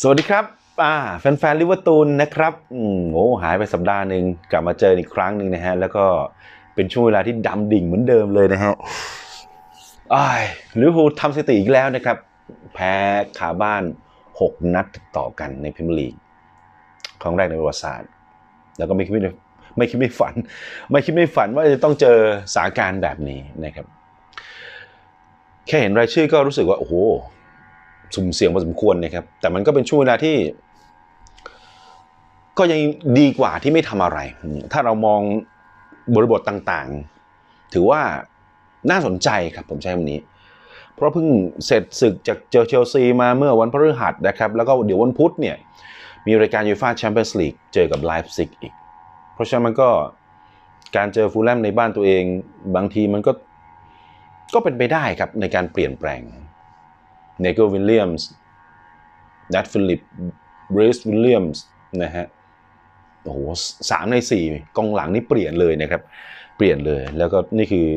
สวัสดีครับอ่าแฟนๆลิเวอร์พูลนะครับอืมโอ้หายไปสัปดาห์หนึ่งกลับมาเจออีกครั้งหนึ่งนะฮะ แล้วก็เป็นช่วงเวลาที่ดำดิ่งเหมือนเดิมเลยนะฮะอ้ายลิเวอร์พูลทำสถิติอีกแล้วนะครับ แพ้ขาบ้าน 6 นัดติดต่อกันในพรีเมียร์ลีกครั้งแรกในประวัติศาสตร์ แล้วก็ไม่คิดไม่ไม่คิดไม่ฝัน ไม่คิดไม่ฝันว่าจะต้องเจอสถานการณ์แบบนี้นะครับ แค่เห็นรายชื่อก็รู้สึกว่า โอ้โห สุ่มเสี่ยงพอสมควรนะครับ แต่มันก็เป็นช่วงเวลาที่ ก็ยังดีกว่าที่ไม่ทำอะไร ถ้าเรามองบริบทต่างๆ ถือว่าน่าสนใจครับผมใช้คำนี้ เพราะเพิ่งเสร็จศึกจากเจอเชลซีมาเมื่อวันพฤหัสนะครับ แล้วก็เดี๋ยววันพุธเนี่ยมีรายการยูฟ่าแชมเปี้ยนส์ลีกเจอกับไลฟ์ซิกอีก เพราะฉะนั้นมันก็การเจอฟูลแลมในบ้านตัวเอง บางทีมันก็ก็เป็นไปได้ครับในการเปลี่ยนแปลง เนโกวิลเลียมส์นัทฟิลิปบริสวิลเลียมส์นะฮะโอ้โหสามในสี่กองหลังนี่เปลี่ยนเลยนะครับ เปลี่ยนเลยแล้วก็นี่คือ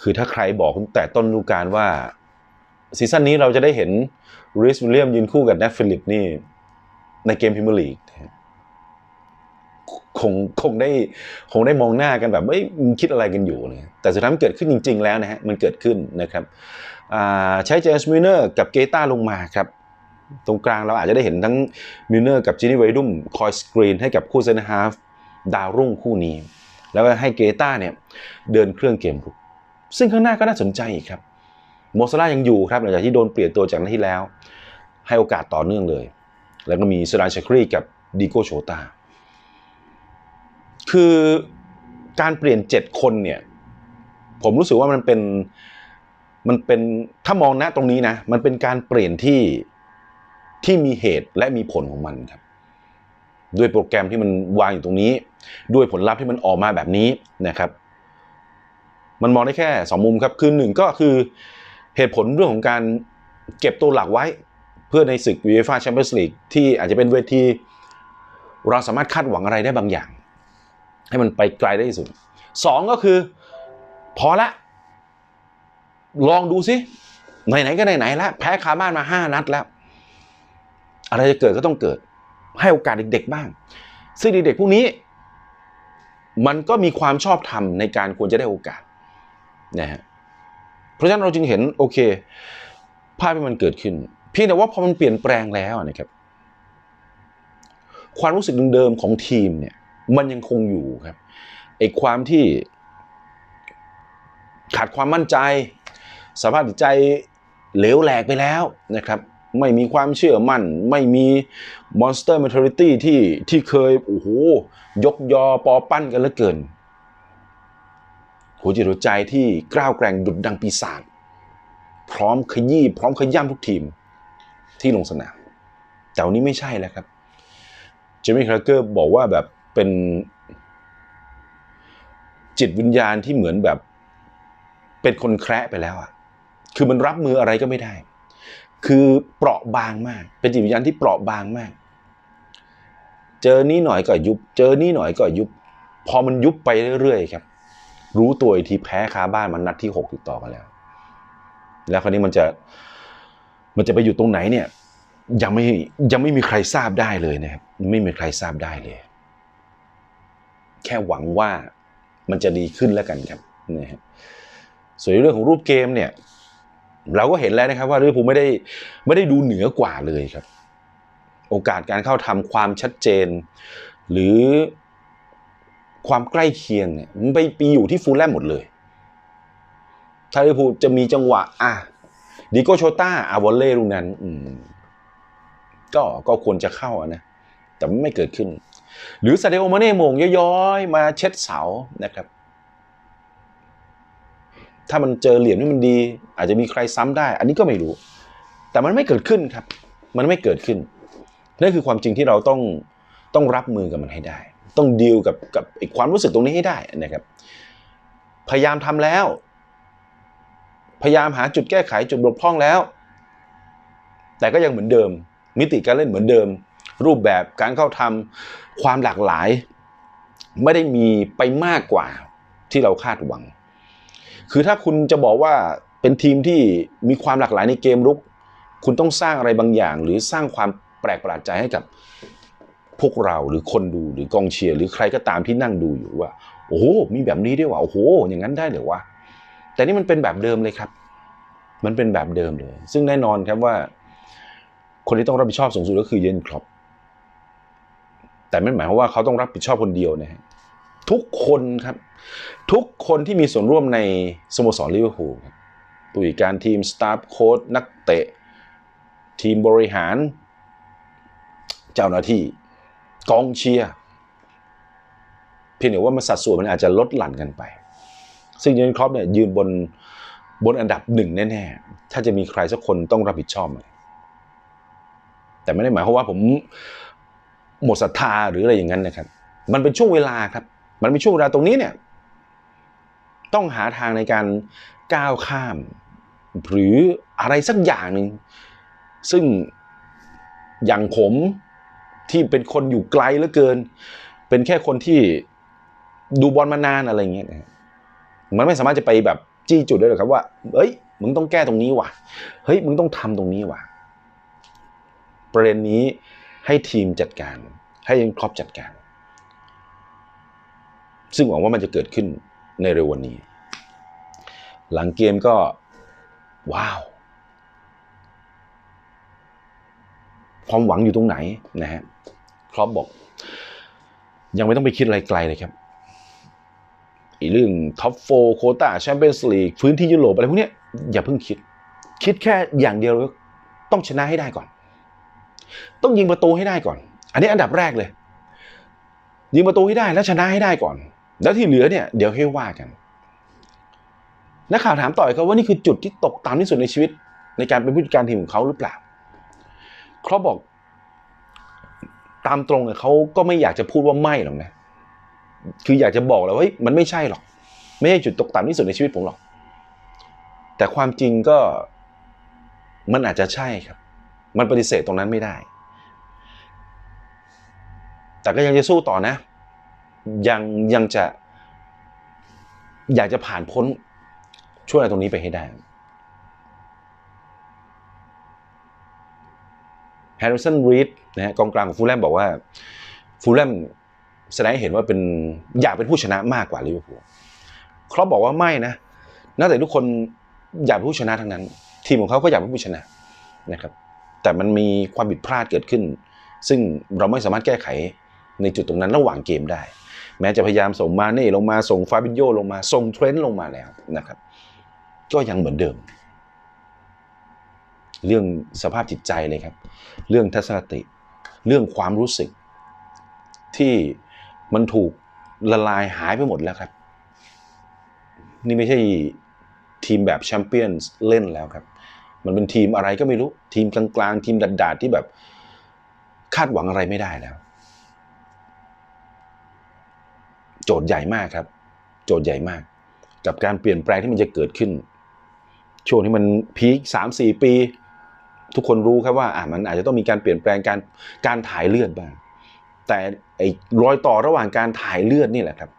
คือถ้าใครบอกแต่ต้นฤดูกาลว่าซีซั่นนี้เราจะได้เห็นริสวิลเลียมยืนคู่กับนัทฟิลิปนี่ ในเกมพรีเมียร์ลีกนะฮะ คงคงได้คงได้มองหน้ากันแบบไม่มึงคิดอะไรกันอยู่เนี่ยแต่สุดท้ายมันเกิดขึ้นจริง ๆ แล้วนะฮะมันเกิดขึ้นนะครับใช้เจมส์มิลเนอร์กับเกต้าลงมาครับตรงกลางเราอาจจะได้เห็นทั้งมิลเนอร์กับจินี่ไวดุมคอยสกรีนให้กับคู่เซนฮาฟดาวรุ่งคู่นี้ แล้วก็ให้เกต้าเนี่ยเดินเครื่องเกมรุกซึ่งข้างหน้าก็น่าสนใจอีกครับโมซาร่ายังอยู่ครับหลังจากที่โดนเปลี่ยนตัวจากนัดที่แล้ว ให้โอกาสต่อเนื่องเลย แล้วก็มีสรานชครีกับดิโกโชตา คือการเปลี่ยน7คนเนี่ย ผมรู้สึกว่ามันเป็นมันเป็นถ้ามองณตรงนี้นะ มันเป็นการเปลี่ยนที่ที่มีเหตุและมีผลของมันครับ ด้วยโปรแกรมที่มันวางอยู่ตรงนี้ ด้วยผลลัพธ์ที่มันออกมาแบบนี้นะครับ มันมองได้แค่สองมุมครับ คือหนึ่งก็คือเหตุผลเรื่องของการเก็บตัวหลักไว้ เพื่อในศึก UEFA Champions League ที่อาจจะเป็นเวที เราสามารถคาดหวังอะไรได้บางอย่าง ให้มันไปไกลได้ที่สุดสองก็คือ พอละ ลองดูสิไหนๆก็ไหนๆแล้วแพ้คาบ้านมาห้านัดแล้ว อะไรจะเกิดก็ต้องเกิด ให้โอกาสเด็กๆบ้าง ซึ่งเด็กๆพวกนี้ มันก็มีความชอบธรรมในการควรจะได้โอกาสนะฮะเพราะฉะนั้นเราจึงเห็นโอเคภาพที่มันเกิดขึ้นเพียงแต่ว่าพอมันเปลี่ยนแปลงแล้วนะครับ ความรู้สึกเดิมๆของทีมเนี่ย มันยังคงอยู่ครับไอ้ความที่ขาดความมั่นใจ สภาพจิตใจเหลวแหลกไปแล้วนะครับ ไม่มีความเชื่อมั่น ไม่มี monster mentality ที่ที่เคยโอ้โหยกยอปอปั้นกันเหลือเกิน หัวจิตหัวใจที่กล้าวแกร่งดุดดังปีศาจพร้อมขยี้พร้อมขย้ำทุกทีมที่ลงสนาม แต่วันนี้ไม่ใช่แล้วครับ เจมี่คราเกอร์บอกว่าแบบ เป็นจิตวิญญาณที่เหมือนแบบ เป็นคนแคระไปแล้วอะคือมันรับมืออะไรก็ไม่ได้ คือเปราะบางมาก เป็นจิตวิญญาณที่เปราะบางมาก เจอนี้หน่อยก็ยุบ เจอนี้หน่อยก็ยุบ พอมันยุบไปเรื่อยๆครับ รู้ตัวอีกทีแพ้คาบ้านมันนัดที่หกติดต่อกันแล้ว แล้วคราวนี้มันจะ มันจะไปอยู่ตรงไหนเนี่ย ยังไม่ยังไม่มีใครทราบได้เลยนะครับ ไม่มีใครทราบได้เลย แค่หวังว่ามันจะดีขึ้นแล้วกันครับนะฮะส่วนเรื่องของรูปเกมเนี่ยเราก็เห็นแล้วนะครับว่าลิเวอร์พูลไม่ได้ไม่ได้ดูเหนือกว่าเลยครับ โอกาสการเข้าทำความชัดเจน หรือความใกล้เคียงเนี่ยมันไปไปอยู่ที่ฟูลแลมหมดเลยถ้าลิเวอร์พูลจะมีจังหวะอะดิโกโชต้าอาวอลเล่ลูกนั้น อืมก็ก็ควรจะเข้านะ แต่มันไม่เกิดขึ้น หรือซาเดโอมาเน่โมงย้อยๆ มาเช็ดเสานะครับ ถ้ามันเจอเหลี่ยมที่มันดี อาจจะมีใครซ้ำได้ อันนี้ก็ไม่รู้ แต่มันไม่เกิดขึ้นครับ มันไม่เกิดขึ้นนั่นคือความจริงที่เราต้องต้องรับมือกับมันให้ได้ ต้องดีลกับกับไอ้ความรู้สึกตรงนี้ให้ได้นะครับ พยายามทำแล้ว พยายามหาจุดแก้ไขจุดบกพร่องแล้ว แต่ก็ยังเหมือนเดิม มิติการเล่นเหมือนเดิม รูปแบบการเข้าทำความหลากหลาย ไม่ได้มีไปมากกว่าที่เราคาดหวัง คือถ้าคุณจะบอกว่าเป็นทีมที่มีความหลากหลายในเกมรุก คุณต้องสร้างอะไรบางอย่าง หรือสร้างความแปลกประหลาดใจให้กับพวกเราหรือคนดูหรือกองเชียร์หรือใครก็ตามที่นั่งดูอยู่ว่า โอ้โหมีแบบนี้ด้วยวะโอ้โห อย่างนั้นได้เหรือวะแต่นี่มันเป็นแบบเดิมเลยครับ มันเป็นแบบเดิมเลย ซึ่งแน่นอนครับว่า คนที่ต้องรับผิดชอบสูงสุดก็คือเยนครอป แต่ไม่หมายความว่าเขาต้องรับผิดชอบคนเดียวนะฮะทุกคนครับ ทุกคนที่มีส่วนร่วมในสโมสรลิเวอร์พูลครับผู้จัดการทีมสตาฟโค้ชนักเตะ ทีมบริหาร เจ้าหน้าที่ กองเชียร์เพียงแต่ว่ามันสัดส่วนมันอาจจะลดหลั่นกันไป ซึ่งเยนครอปเนี่ยยืนบนบนอันดับหนึ่งแน่ๆ ถ้าจะมีใครสักคนต้องรับผิดชอบ แต่ไม่ได้หมายความว่าผม หมดศรัทธาหรืออะไรอย่างนั้นนะครับ มันเป็นช่วงเวลาครับ มันเป็นช่วงเวลาตรงนี้เนี่ย ต้องหาทางในการก้าวข้าม หรืออะไรสักอย่างหนึ่งซึ่งอย่างผมที่เป็นคนอยู่ไกลเหลือเกิน เป็นแค่คนที่ดูบอลมานานอะไรอย่างเงี้ยนะมันไม่สามารถจะไปแบบจี้จุดได้หรอกครับว่า เฮ้ย มึงต้องแก้ตรงนี้ว่ะ เฮ้ย มึงต้องทำตรงนี้ว่ะ ประเด็นนี้ ให้ทีมจัดการ ให้ยังครอปจัดการ ซึ่งหวังว่ามันจะเกิดขึ้นในเร็ววันนี้ หลังเกมก็ ว้าว ความหวังอยู่ตรงไหนนะฮะครอปบอก ยังไม่ต้องไปคิดอะไรไกลเลยครับอีเรื่องท็อปโฟโคตาแชมเปี้ยนส์ลีกพื้นที่ยุโรปอะไรพวกเนี้ยอย่าเพิ่งคิด คิดแค่อย่างเดียวต้องชนะให้ได้ก่อน ต้องยิงประตูให้ได้ก่อน อันนี้อันดับแรกเลย ยิงประตูให้ได้แล้วชนะให้ได้ก่อน แล้วที่เหลือเนี่ยเดี๋ยวให้ว่ากันนักข่าวถามต่อยเขาว่านี่คือจุดที่ตกต่ำที่สุดในชีวิต ในการเป็นผู้จัดการทีมของเขาหรือเปล่าเขาบอกตามตรงเนี่ยเขาก็ไม่อยากจะพูดว่าไม่หรอกนะ คืออยากจะบอกเลยว่ามันไม่ใช่หรอก ไม่ใช่จุดตกต่ำที่สุดในชีวิตผมหรอก แต่ความจริงก็มันอาจจะใช่ครับ มันปฏิเสธตรงนั้นไม่ได้ แต่ก็ยังจะสู้ต่อนะ ยังยังจะ อยากจะผ่านพ้นช่วงตรงนี้ไปให้ได้แฮร์ริสันรีดนะฮะกองกลางของฟูลแลมบอกว่าฟูลแลมแสดงให้เห็นว่าเป็นอยากเป็นผู้ชนะมากกว่าลิเวอร์พูลครอปบอกว่าไม่นะนักเตะทุกคนอยากเป็นผู้ชนะทั้งนั้น ทีมของเขาก็อยากเป็นผู้ชนะนะครับ แต่มันมีความผิดพลาดเกิดขึ้น ซึ่งเราไม่สามารถแก้ไขในจุดตรงนั้นระหว่างเกมได้ แม้จะพยายามส่งมาเน่ลงมาส่งฟาบินโยลงมาส่งเทรนต์ลงมาแล้วนะครับ ก็ยังเหมือนเดิม เรื่องสภาพจิตใจเลยครับ เรื่องทัศนคติเรื่องความรู้สึก ที่มันถูกละลายหายไปหมดแล้วครับ นี่ไม่ใช่ทีมแบบแชมเปี้ยนเล่นแล้วครับ มันเป็นทีมอะไรก็ไม่รู้ ทีมกลางๆ ทีมดัดๆที่แบบ คาดหวังอะไรไม่ได้แล้ว โจทย์ใหญ่มากครับ โจทย์ใหญ่มาก กับการเปลี่ยนแปลงที่มันจะเกิดขึ้น ช่วงที่มันพีคสามสี่ปี ทุกคนรู้ครับว่าอะมันอาจจะต้องมีการเปลี่ยนแปลงการการถ่ายเลือดบ้าง แต่ไอ้รอยต่อระหว่างการถ่ายเลือดนี่แหละครับ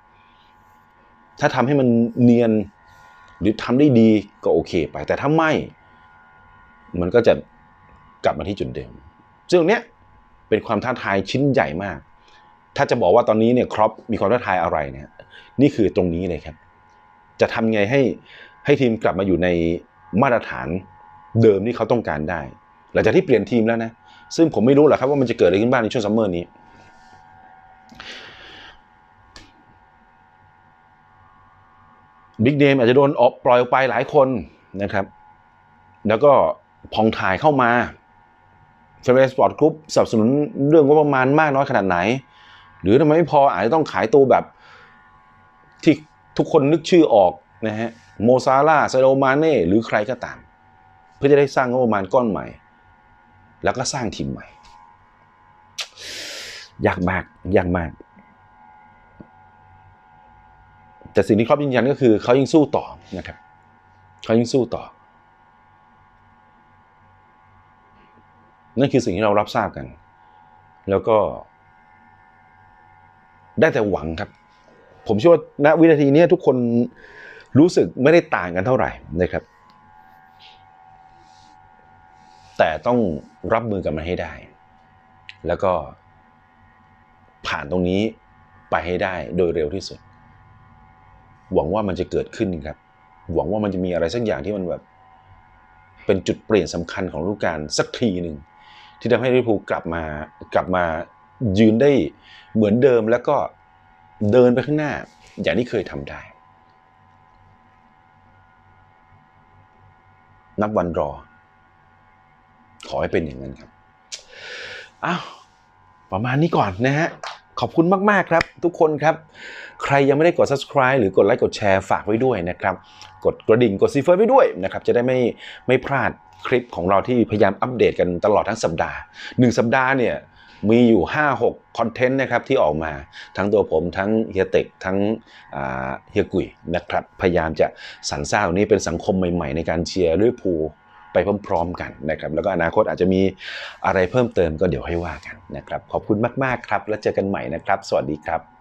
ถ้าทำให้มันเนียนหรือทำได้ดีก็โอเคไป แต่ถ้าไม่ มันก็จะกลับมาที่จุดเดิม ซึ่งตรงเนี้ยเป็นความท้าทายชิ้นใหญ่มาก ถ้าจะบอกว่าตอนนี้เนี่ยครอปมีความท้าทายอะไรเนี่ยนี่คือตรงนี้เลยครับ จะทำไงให้ให้ทีมกลับมาอยู่ในมาตรฐานเดิมที่เขาต้องการได้ หลังจากที่เปลี่ยนทีมแล้วนะ ซึ่งผมไม่รู้หรอกครับว่ามันจะเกิดอะไรขึ้นบ้างในช่วงซัมเมอร์นี้ บิ๊กเนมอาจจะโดนออกปล่อยออกไปหลายคนนะครับ แล้วก็ พองถ่ายเข้ามาเฟเรสปอร์ตกรุ๊ปสนับสนุนเรื่องงบประมาณมากน้อยขนาดไหน หรือทำไมไม่พออาจจะต้องขายตัวแบบที่ทุกคนนึกชื่อออกนะฮะโมซาร่าไซโดมาเน่หรือใครก็ตาม เพื่อจะได้สร้างงบประมาณก้อนใหม่ แล้วก็สร้างทีมใหม่ ยากมากยากมาก แต่สิ่งที่ครอบยืนยันก็คือเขายังสู้ต่อนะครับเขายังสู้ต่อ นั่นคือสิ่งที่เรารับทราบกัน แล้วก็ ได้แต่หวังครับ ผมเชื่อว่าณวินาทีนี้ทุกคนรู้สึกไม่ได้ต่างกันเท่าไหร่นะครับ แต่ต้องรับมือกับมันให้ได้ แล้วก็ผ่านตรงนี้ไปให้ได้โดยเร็วที่สุด หวังว่ามันจะเกิดขึ้นครับ หวังว่ามันจะมีอะไรสักอย่างที่มันแบบ เป็นจุดเปลี่ยนสำคัญของฤดูกาลสักทีหนึ่ง ที่ทำให้ลิเวอร์พูลกลับมากลับมายืนได้เหมือนเดิมแล้วก็เดินไปข้างหน้า อย่างที่เคยทำได้ นับวันรอ ขอให้เป็นอย่างนั้นครับอ้าวประมาณนี้ก่อนนะฮะ ขอบคุณมาก ๆ ครับ ทุกคนครับ ใครยังไม่ได้กด subscribe หรือกดไลค์กดแชร์ฝากไว้ด้วยนะครับ กดกระดิ่งกดซีเฟอร์ไว้ด้วยนะครับ จะได้ไม่ไม่พลาดคลิปของเราที่พยายามอัปเดตกันตลอดทั้งสัปดาห์ 1 สัปดาห์เนี่ยมีอยู่ 5-6 คอนเทนต์นะครับที่ออกมาทั้งตัวผมทั้งเฮียเต็กทั้งเฮียกุยนะครับ พยายามจะสรรสร้างนี้เป็นสังคมใหม่ ๆ ในการเชียร์ลิเวอร์พูล ไปพร้อมๆกันนะครับแล้วก็อนาคตอาจจะมีอะไรเพิ่มเติมก็เดี๋ยวให้ว่ากันนะครับขอบคุณมากๆครับ แล้วเจอกันใหม่นะครับ สวัสดีครับ